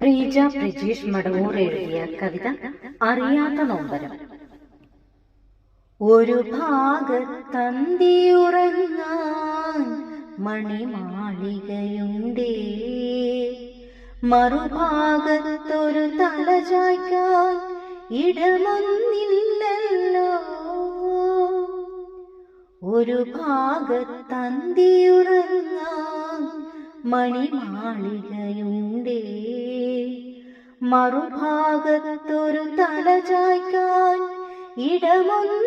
പ്രീജ പ്രജീഷ് മടവൂർ എഴുതിയ കവിത അറിയാത്ത നോമ്പരം. ഒരു ഭാഗത്തന്തിയുറങ്ങാൻ മണിമാളികയുണ്ടേ. മറുഭാഗത്തൊരു തലചായ്ക്കാൻ ഇടമൊന്നില്ലല്ലോ ഒരു ഭാഗത്തന്തിയുറങ്ങാൻ മണിമാളികയുണ്ടേ. മറുഭാഗത്തൊരു തലചായ്ക്കാൻ ഇടമൊന്നില്ലല്ലോ.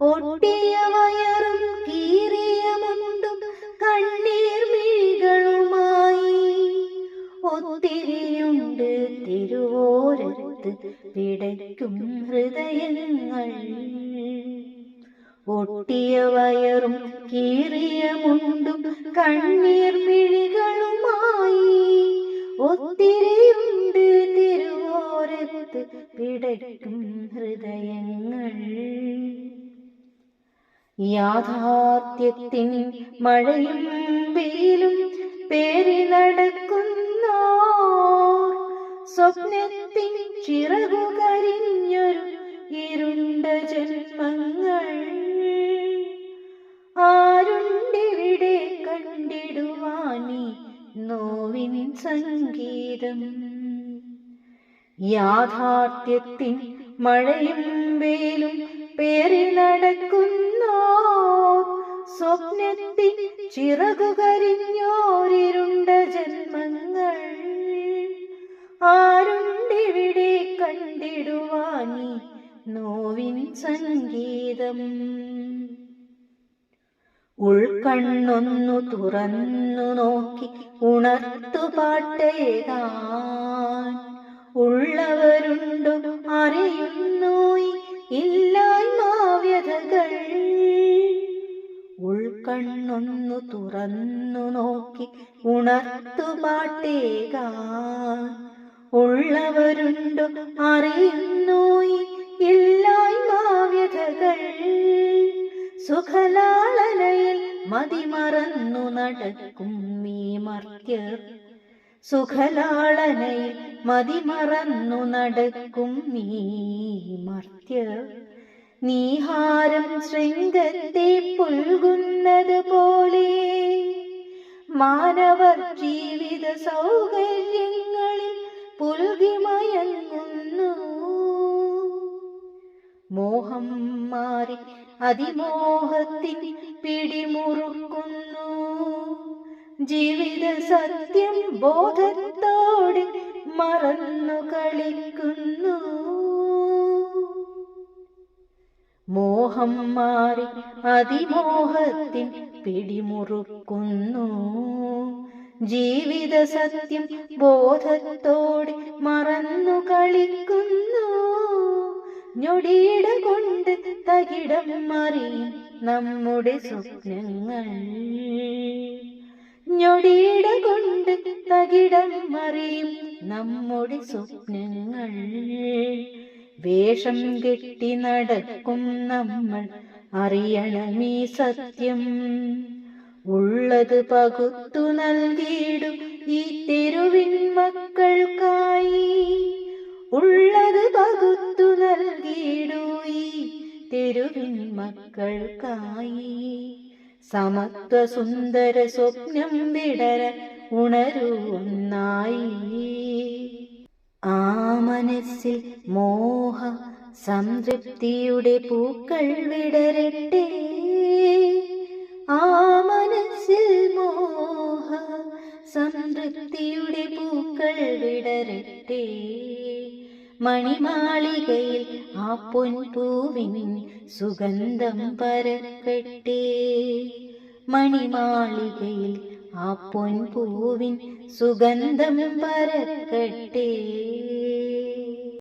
ഒട്ടിയ വയറും കീറിയ മുണ്ടും കണ്ണീർ മിഴികളുമായി ഒത്തിരിയുണ്ട് തിരുവോരത്ത് പിടയ്ക്കും ഹൃദയങ്ങൾ. ഒട്ടിയ വയറും കീറിയ മുണ്ടും കണ്ണീർ മിഴികളുമായി ഒത്തിരിയുണ്ട് തിരുവോരത്ത് പിടയ്ക്കും ഹൃദയങ്ങൾ. യാഥാർത്ഥ്യത്തിൻ മഴയും വെയിലും പേരി നടക്കുന്ന സ്വപ്നത്തിൻ ചിറകുകരിഞ്ഞൊരു ഇരുണ്ട ജന്മങ്ങൾ. സംഗീതം. യാഥാർത്ഥ്യത്തിൻ മഴയും വെയിലും പേറി നടക്കുന്ന? സ്വപ്നത്തിൻ ചിറകു കരിഞ്ഞോരിരുണ്ട ജന്മങ്ങൾ ആരുണ്ടിവിടെ കണ്ടിടുവാനി നോവിൻ സംഗീതം? ഉൾക്കണ്ണൊന്നു തുറന്നു നോക്കി ഉണർത്തു പാട്ടേകാൻ. ഉള്ളവരുണ്ടോ അറിയുന്നു ഇല്ലായ്മാവ്യതകൾ ഉൾക്കണ്ണൊന്നു തുറന്നു നോക്കി ഉണർത്തു പാട്ടേകാൻ. ഉള്ളവരുണ്ടോ അറിയുന്നു ഇല്ലായ്മാവ്യതകൾ സുഖലാളനയിൽ മതിമറന്നു നടക്കും ഈ മർത്യർ. സുഖലാളനയിൽ മതിമറന്നു നടക്കും ഈ മർത്യർ. നീഹാരം ശൃംഗത്തെ പുൽകുന്നത് പോലെ മാനവർ ജീവിത സൗകര്യങ്ങളിൽ പുൽകിമയങ്ങുന്നു മോഹം മാറി അതിമോഹത്തിൻ പിടിമുറുക്കുന്നു. ജീവിത സത്യം ബോധത്തോടെ മറന്നു കളിക്കുന്നു. മോഹം മാറി അതിമോഹത്തിൻ പിടിമുറുക്കുന്നു. ജീവിത സത്യം ബോധത്തോടെ മറന്നു കളിക്കുന്നു. ഞൊടിയിട കൊണ്ട് തകിടം മറിയും നമ്മുടെ സ്വപ്നങ്ങൾ. ഞൊടിയിട കൊണ്ട് തകിടം മറിയും നമ്മുടെ സ്വപ്നങ്ങൾ. വേഷം കെട്ടി നടക്കും നമ്മൾ അറിയണമീ സത്യം. ഉള്ളത് പകുത്തു നൽകിയിടും ഈ തെരുവിൻ മക്കൾക്കായി. ഉള്ളത് പകുത്തു നൽകിയിടൂ ഈ തെരുവിൻ മക്കൾക്കായി സമത്വ സുന്ദര സ്വപ്നം വിടര ഉണരൂ ഒന്നായി. ആ മനസ്സിൽ മോഹ സംതൃപ്തിയുടെ പൂക്കൾ വിടരട്ടെ. ആ മനസ്സിൽ മോഹ സംതൃപ്തിയുടെ പൂക്കൾ വിടരട്ടെ. മണിമാളികയിൽ ആ പൊൻപൂവിൻ സുഗന്ധം പരക്കട്ടെ. മണിമാളികയിൽ ആ പൊൻപൂവിൻ സുഗന്ധം പരക്കട്ടെ.